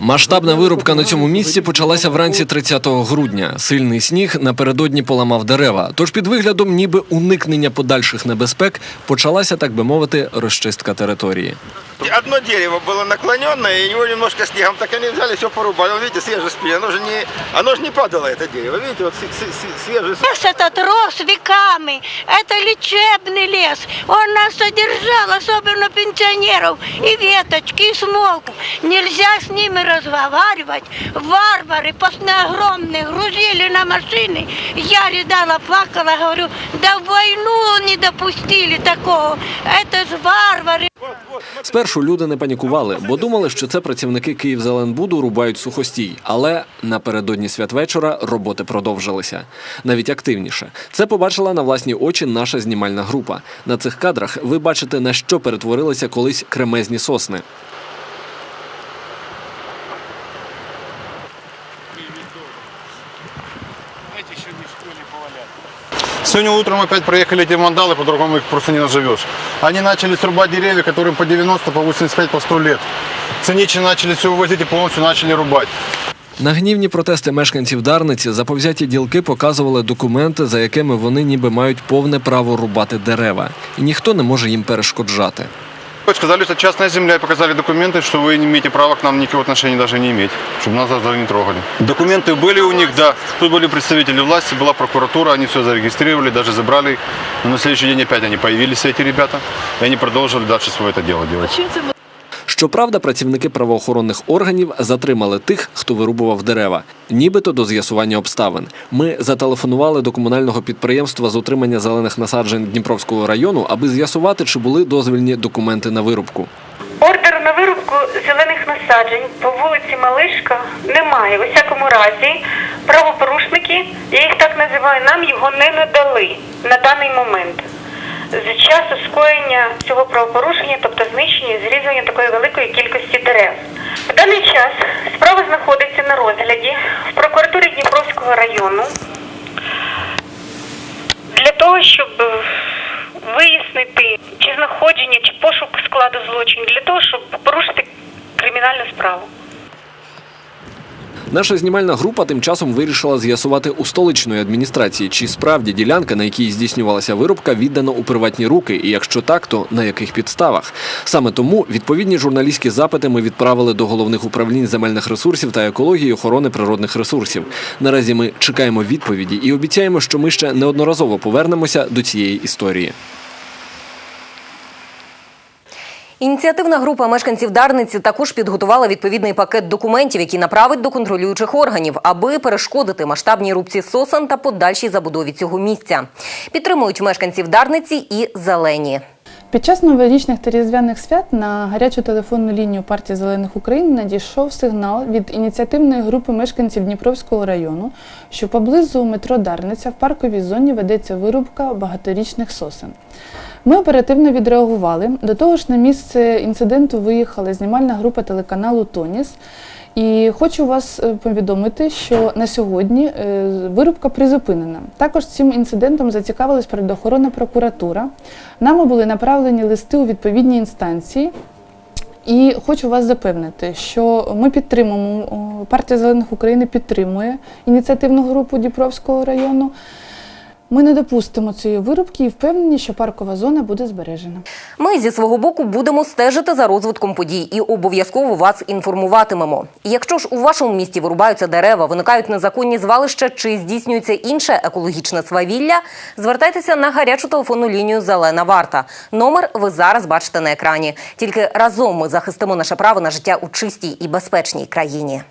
Масштабна вирубка на цьому місці почалася вранці 30 грудня. Сильний сніг напередодні поламав дерева. Тож під виглядом ніби уникнення подальших небезпек почалася, так би мовити, розчистка території. Одно дерево было наклоненное, и его немножко снегом, так они взяли, все порубали. Вот видите, свежий спиль, оно же не, оно же не падало, это дерево. Видите, вот свежий Лес этот рос веками. Это лечебный лес. Он нас содержал, особенно пенсионеров. И веточки, и смолку. Нельзя с ними разговаривать. Варвары после огромные грузили на машины. Я рыдала, плакала, говорю, да войну не допустили такого. Это ж варвары. Спершу люди не панікували, бо думали, що це працівники Київзеленбуду рубають сухостій. Але напередодні святвечора роботи продовжилися навіть активніше. Це побачила на власні очі наша знімальна група. На цих кадрах ви бачите на що перетворилися колись кремезні сосни. Сегодня утром опять проехали эти вандалы, по-другому их просто не назовешь. Они начали срубать деревья, которым по 90, по 85, по 100 лет. Циничи начали все вывозить и полностью начали рубать. На гнівні протести мешканців Дарниці заповзяті ділки показували документи, за якими вони ніби мають повне право рубати дерева, і ніхто не може їм перешкоджати. Сказали, что частная земля, и показали документы, что вы не имеете права к нам никакого отношения даже не иметь, чтобы нас даже не трогали. Документы были у них, да. Тут были представители власти, была прокуратура, они все зарегистрировали, даже забрали. Но на следующий день опять они появились, эти ребята, и они продолжили дальше свое это дело делать. Щоправда, працівники правоохоронних органів затримали тих, хто вирубував дерева, нібито до з'ясування обставин. Ми зателефонували до комунального підприємства з утримання зелених насаджень Дніпровського району, аби з'ясувати, чи були дозвільні документи на вирубку. Ордеру на вирубку зелених насаджень по вулиці Малишка немає. У всякому разі, правопорушники, я їх так називаю, нам його не надали на даний момент. З часу скоєння цього правопорушення, тобто знищення і зрізання такої великої кількості дерев. В даний час справа знаходиться на розгляді в прокуратурі Дніпровського району для того, щоб вияснити чи знаходження, чи пошук складу злочину, для того, щоб порушити кримінальну справу. Наша знімальна група тим часом вирішила з'ясувати у столичної адміністрації, чи справді ділянка, на якій здійснювалася вирубка, віддана у приватні руки, і якщо так, то на яких підставах. Саме тому відповідні журналістські запити ми відправили до головних управлінь земельних ресурсів та екології охорони природних ресурсів. Наразі ми чекаємо відповіді і обіцяємо, що ми ще неодноразово повернемося до цієї історії. Ініціативна група мешканців Дарниці також підготувала відповідний пакет документів, які направить до контролюючих органів, аби перешкодити масштабній рубці сосен та подальшій забудові цього місця. Підтримують мешканців Дарниці і зелені. Під час новорічних та різдвяних свят на гарячу телефонну лінію партії Зелених України надійшов сигнал від ініціативної групи мешканців Дніпровського району, що поблизу метро Дарниця в парковій зоні ведеться вирубка багаторічних сосен. Ми оперативно відреагували. До того ж, на місце інциденту виїхала знімальна група телеканалу Тоніс. І хочу вас е, повідомити, що на сьогодні е, вирубка призупинена. Також цим інцидентом зацікавилась природоохоронна прокуратура. Нами були направлені листи у відповідні інстанції. І хочу вас запевнити, що ми підтримуємо, партія Зелених України підтримує ініціативну групу Дніпровського району. Ми не допустимо цієї вирубки і впевнені, що паркова зона буде збережена. Ми зі свого боку будемо стежити за розвитком подій і обов'язково вас інформуватимемо. Якщо ж у вашому місті вирубаються дерева, виникають незаконні звалища чи здійснюється інше екологічне свавілля, звертайтеся на гарячу телефонну лінію Зелена варта. Номер ви зараз бачите на екрані. Тільки разом ми захистимо наше право на життя у чистій і безпечній країні.